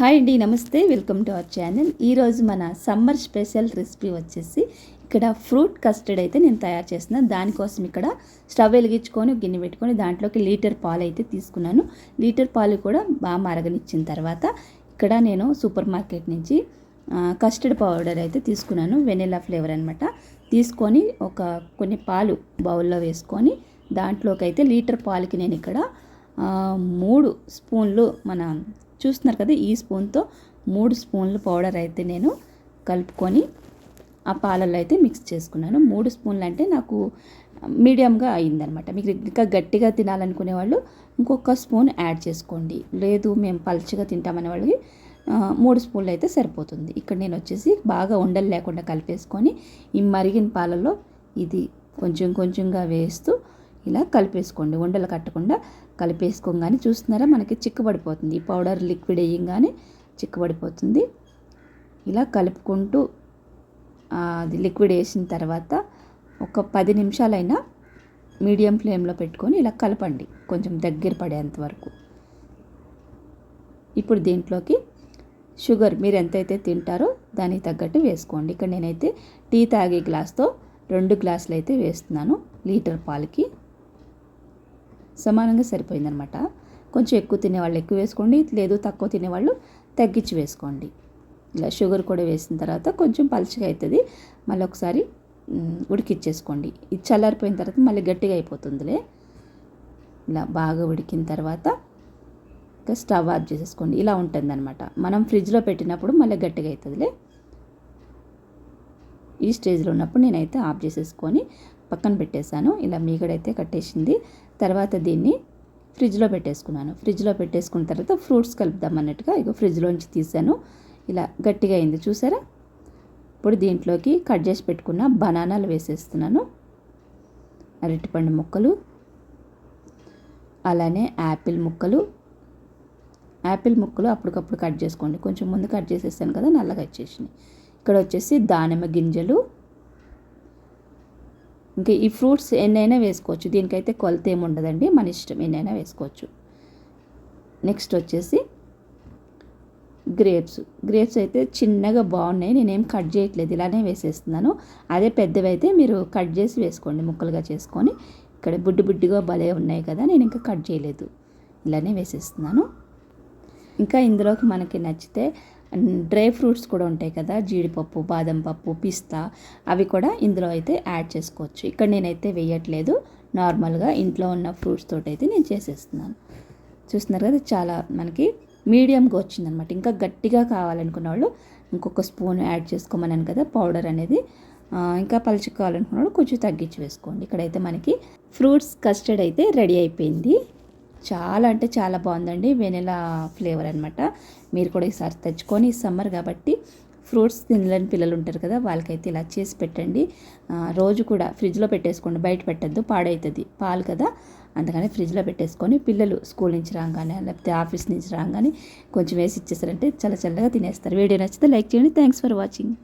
Hi అండి నమస్తే. Welcome to our channel. ఈరోజు మన సమ్మర్ స్పెషల్ రెసిపీ వచ్చేసి ఇక్కడ ఫ్రూట్ కస్టర్డ్ అయితే నేను తయారు చేస్తున్నాను దానికోసం ఇక్కడ స్టవ్ వెలిగించుకొని గిన్నె పెట్టుకొని దాంట్లోకి లీటర్ పాలు అయితే తీసుకున్నాను. లీటర్ పాలు కూడా బాగా మరగనిచ్చిన తర్వాత ఇక్కడ నేను సూపర్ మార్కెట్ నుంచి కస్టర్డ్ పౌడర్ అయితే తీసుకున్నాను. వెనిలా ఫ్లేవర్ అనమాట తీసుకొని ఒక కొన్ని పాలు బౌల్లో వేసుకొని దాంట్లోకి అయితే లీటర్ పాలకి నేను ఇక్కడ మూడు స్పూన్లు మన చూస్తున్నారు కదా ఈ స్పూన్తో మూడు స్పూన్లు పౌడర్ అయితే నేను కలుపుకొని ఆ పాలల్లో అయితే మిక్స్ చేసుకున్నాను. మూడు స్పూన్లు అంటే నాకు మీడియంగా అయిందనమాట. మీకు ఇంకా గట్టిగా తినాలనుకునే వాళ్ళు ఇంకొక స్పూన్ యాడ్ చేసుకోండి. లేదు మేము పల్చగా తింటామనే వాళ్ళకి మూడు స్పూన్లు అయితే సరిపోతుంది. ఇక్కడ నేను వచ్చేసి బాగా ఉండలు లేకుండా కలిపేసుకొని ఈ మరిగిన పాలలో ఇది కొంచెం కొంచెంగా వేస్తూ ఇలా కలిపేసుకోండి. ఉండలు కట్టకుండా కలిపేసుకోగానే చూస్తున్నారా మనకి చిక్కబడిపోతుంది. ఈ పౌడర్ లిక్విడ్ వేయంగానే చిక్కబడిపోతుంది. ఇలా కలుపుకుంటూ అది లిక్విడ్ వేసిన తర్వాత ఒక పది నిమిషాలైనా మీడియం ఫ్లేమ్లో పెట్టుకొని ఇలా కలపండి. కొంచెం దగ్గర పడేంత వరకు. ఇప్పుడు దీంట్లోకి షుగర్ మీరు ఎంతైతే తింటారో దానికి తగ్గట్టు వేసుకోండి. ఇక్కడ నేనైతే టీ తాగే గ్లాస్తో రెండు గ్లాసులు అయితే వేస్తున్నాను లీటర్ పాలకి. సమానంగా సరిపోయిందనమాట కొంచెం ఎక్కువ తినేవాళ్ళు ఎక్కువ వేసుకోండి లేదు తక్కువ తినేవాళ్ళు తగ్గించి వేసుకోండి. ఇలా షుగర్ కూడా వేసిన తర్వాత కొంచెం పలుచగా అవుతుంది మళ్ళీ ఒకసారి ఉడికిచ్చేసుకోండి. ఇది చల్లారిపోయిన తర్వాత మళ్ళీ గట్టిగా అయిపోతుందిలే. ఇలా బాగా ఉడికిన తర్వాత ఇంకా స్టవ్ ఆఫ్ చేసేసుకోండి. ఇలా ఉంటుంది అనమాట మనం ఫ్రిడ్జ్లో పెట్టినప్పుడు మళ్ళీ గట్టిగా అవుతుందిలే ఈ స్టేజ్లో ఉన్నప్పుడు నేనైతే ఆఫ్ చేసేసుకొని పక్కన పెట్టేశాను. ఇలా మీగడైతే కట్టేసింది. తర్వాత దీన్ని ఫ్రిడ్జ్లో పెట్టేసుకున్నాను. ఫ్రిడ్జ్లో పెట్టేసుకున్న తర్వాత ఫ్రూట్స్ కలుపుదాం అన్నట్టుగా ఇక ఫ్రిడ్జ్లోంచి తీసాను ఇలా గట్టిగా అయింది చూసారా? ఇప్పుడు దీంట్లోకి కట్ చేసి పెట్టుకున్న బనానాలు వేసేస్తున్నాను. అరటిపండు ముక్కలు అలానే యాపిల్ ముక్కలు. యాపిల్ ముక్కలు అప్పటికప్పుడు కట్ చేసుకోండి. కొంచెం ముందు కట్ చేసేసాను కదా నల్లగా వచ్చేసినాయి. ఇక్కడ వచ్చేసి దానిమ్మ గింజలు ఇంకా ఈ ఫ్రూట్స్ ఎన్నైనా వేసుకోవచ్చు. దీనికైతే కొలత ఏముండదండి మన ఇష్టం ఎన్నైనా వేసుకోవచ్చు. నెక్స్ట్ వచ్చేసి గ్రేప్స్. గ్రేప్స్ అయితే చిన్నగా బాగున్నాయి నేనేం కట్ చేయట్లేదు ఇలానే వేసేస్తున్నాను. అదే పెద్దవి అయితే మీరు కట్ చేసి వేసుకోండి ముక్కలుగా చేసుకొని. ఇక్కడ బుడ్డి బుడ్డిగా భలే ఉన్నాయి కదా నేను ఇంకా కట్ చేయలేదు. ఇలానే వేసేస్తున్నాను. ఇంకా ఇందులోకి మనకి నచ్చితే డ్రై ఫ్రూట్స్ కూడా ఉంటాయి కదా జీడిపప్పు బాదం పప్పు పిస్తా అవి కూడా ఇందులో అయితే యాడ్ చేసుకోవచ్చు. ఇక్కడ నేనైతే వేయట్లేదు. నార్మల్గా ఇంట్లో ఉన్న ఫ్రూట్స్ తోటి అయితే నేను చేసేస్తున్నాను. చూస్తున్నారు కదా చాలా మనకి మీడియంగా వచ్చిందనమాట ఇంకా గట్టిగా కావాలనుకున్న వాళ్ళు ఇంకొక స్పూన్ యాడ్ చేసుకోమన్నాను కదా పౌడర్ అనేది. ఇంకా పలుచుకోవాలనుకున్న వాళ్ళు కొంచెం తగ్గించి వేసుకోండి. ఇక్కడైతే మనకి ఫ్రూట్స్ కస్టర్డ్ అయితే రెడీ అయిపోయింది. చాలా అంటే చాలా బాగుందండి వెనిలా ఫ్లేవర్ అనమాట మీరు కూడా ఈసారి తెచ్చుకొని సమ్మర్ కాబట్టి ఫ్రూట్స్ తినలేని పిల్లలు ఉంటారు కదా వాళ్ళకైతే ఇలా చేసి పెట్టండి. రోజు కూడా ఫ్రిడ్జ్లో పెట్టేసుకోండి బయట పెట్టద్దు పాడవుతుంది పాలు కదా. అందుకని ఫ్రిడ్జ్లో పెట్టేసుకొని పిల్లలు స్కూల్ నుంచి రాగానే లేకపోతే ఆఫీస్ నుంచి రాగానే కొంచెం వేసి ఇచ్చేసారంటే చాలా చల్లగా తినేస్తారు. వీడియో నచ్చితే లైక్ చేయండి. Thanks for watching.